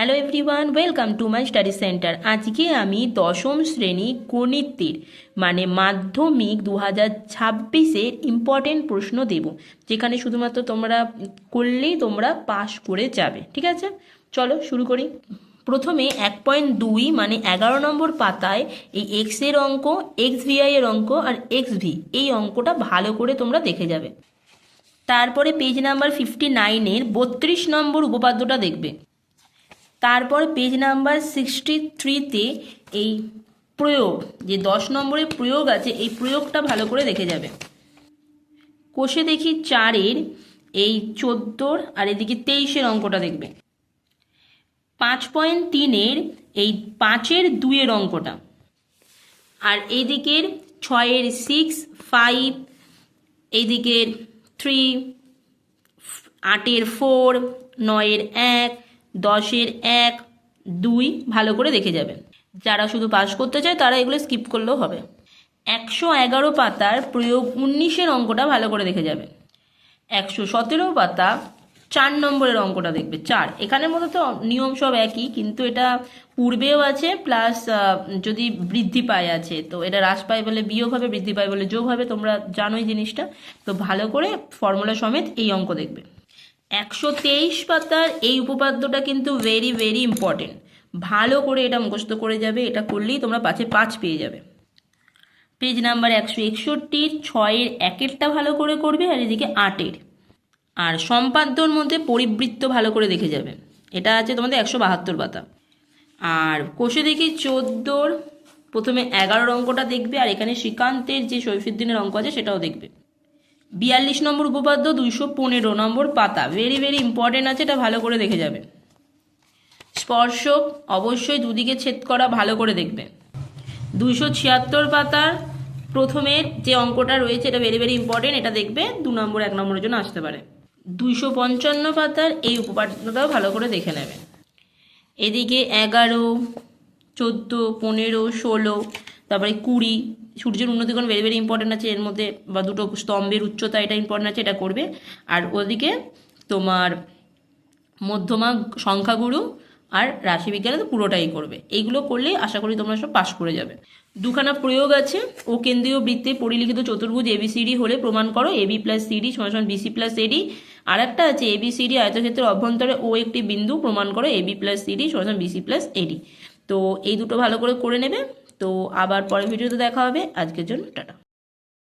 Hello everyone welcome to my study centre আজকে আমি দশম শ্রেণি গণিতের মানে মাধ্যমিক দু হাজার ছাব্বিশের ইম্পর্টেন্ট প্রশ্ন দেব, যেখানে শুধুমাত্র তোমরা করলেই তোমরা পাস করে যাবে, ঠিক আছে? চলো শুরু করি। প্রথমে এক পয়েন্ট দুই মানে এগারো নম্বর পাতায় এই এক্সের অঙ্ক এক্স ভিআই এর অঙ্ক আর এক্স ভি এই অঙ্কটা ভালো করে তোমরা দেখে যাবে। তারপরে পেজ নাম্বার ফিফটি নাইনের বত্রিশ নম্বর উপপাদ্যটা দেখবে। তারপর পেজ নাম্বার সিক্সটি থ্রিতে এই প্রয়োগ, যে দশ নম্বরের প্রয়োগ আছে, এই প্রয়োগটা ভালো করে দেখে যাবে। কোষে দেখি চারের এই চোদ্দোর আর এদিকে তেইশের অঙ্কটা দেখবে। পাঁচ পয়েন্ট তিনের এই পাঁচের দুইয়ের অঙ্কটা। আর এইদিকের ছয়ের সিক্স ফাইভ এইদিকের থ্রি আটের ফোর নয়ের এক দশের এক, দুই ভালো করে দেখে যাবেন। যারা শুধু পাস করতে চায়, তারা এগুলো স্কিপ করলেও হবে। একশো এগারো পাতার প্রয়োগ উনিশের অঙ্কটা ভালো করে দেখে যাবেন। একশো সতেরো পাতা চার নম্বরের অঙ্কটা দেখবে, চার। এখানের মধ্যে তো নিয়ম সব একই, কিন্তু এটা পূর্বেও আছে প্লাস যদি বৃদ্ধি পায় আছে, তো এটা হ্রাস পায় বলে বিয়োগ হবে, বৃদ্ধি পায় বলে যোগ হবে, তোমরা জানোই জিনিসটা। তো ভালো করে ফর্মুলা সমেত এই অঙ্ক দেখবে। একশো তেইশ পাতার এই উপপাদ্যটা কিন্তু ভেরি ভেরি ইম্পর্টেন্ট ভালো করে এটা মুখস্থ করে যাবে, এটা করলেই তোমরা পাঁচে পাঁচ পেয়ে যাবে। পেজ নাম্বার একশো একষট্টির ছয়ের একেরটা ভালো করে করবে আর এদিকে আটের। আর সম্পাদ্যর মধ্যে পরিবৃত্ত ভালো করে দেখে যাবে। এটা আছে তোমাদের একশো বাহাত্তর পাতা। আর কোষে দেখি চোদ্দোর, প্রথমে এগারোর অঙ্কটা দেখবে আর এখানে শ্রীকান্তের যে শৈফুদ্দিনের অঙ্ক আছে সেটাও দেখবে। বিয়াল্লিশ নম্বর উপপাদ্য, দুইশো পনেরো নম্বর পাতা। ভেরি ভেরি ইম্পর্টেন্ট আছে, এটা ভালো করে দেখে যাবে। স্পর্শক অবশ্যই দুদিকে ছেদ করা, ভালো করে দেখবে। দুইশো ছিয়াত্তর পাতার প্রথমের যে অঙ্কটা রয়েছে, এটা ভেরি ভেরি ইম্পর্টেন্ট এটা দেখবে, দু নম্বর, এক নম্বরের জন্য আসতে পারে। দুইশো পঞ্চান্ন পাতার এই উপপাদ্যটাও ভালো করে দেখে নেবে। এদিকে এগারো, চোদ্দ, পনেরো, ষোলো, তারপরে কুড়ি সূর্যের উন্নতিকরণ ভেরি ভেরি ইম্পর্টেন্ট আছে। এর মধ্যে বা দুটো স্তম্ভের উচ্চতা এটা ইম্পর্টেন্ট আছে, এটা করবে। আর ওদিকে তোমার মধ্যমা সংখ্যাগুরু আর রাশিবিজ্ঞানে তো পুরোটাই করবে। এইগুলো করলেই আশা করি তোমরা সব পাশ করে যাবে। দুখানা প্রয়োগ আছে। ও কেন্দ্রীয় বৃত্তে পরিলিখিত চতুর্ভুজ এবিসিডি হলে প্রমাণ করো। এবি প্লাস সিডি সমান বিসি প্লাস এডি আর একটা আছে এবিসিডি আয়তক্ষেত্রের অভ্যন্তরে ও একটি বিন্দু প্রমাণ করো। এবি প্লাস সিডি সমান বিসি প্লাস এডি তো এই দুটো ভালো করে করে নেবে। তো আবার পরের ভিডিওতে দেখা হবে। আজকের জন্য টাটা।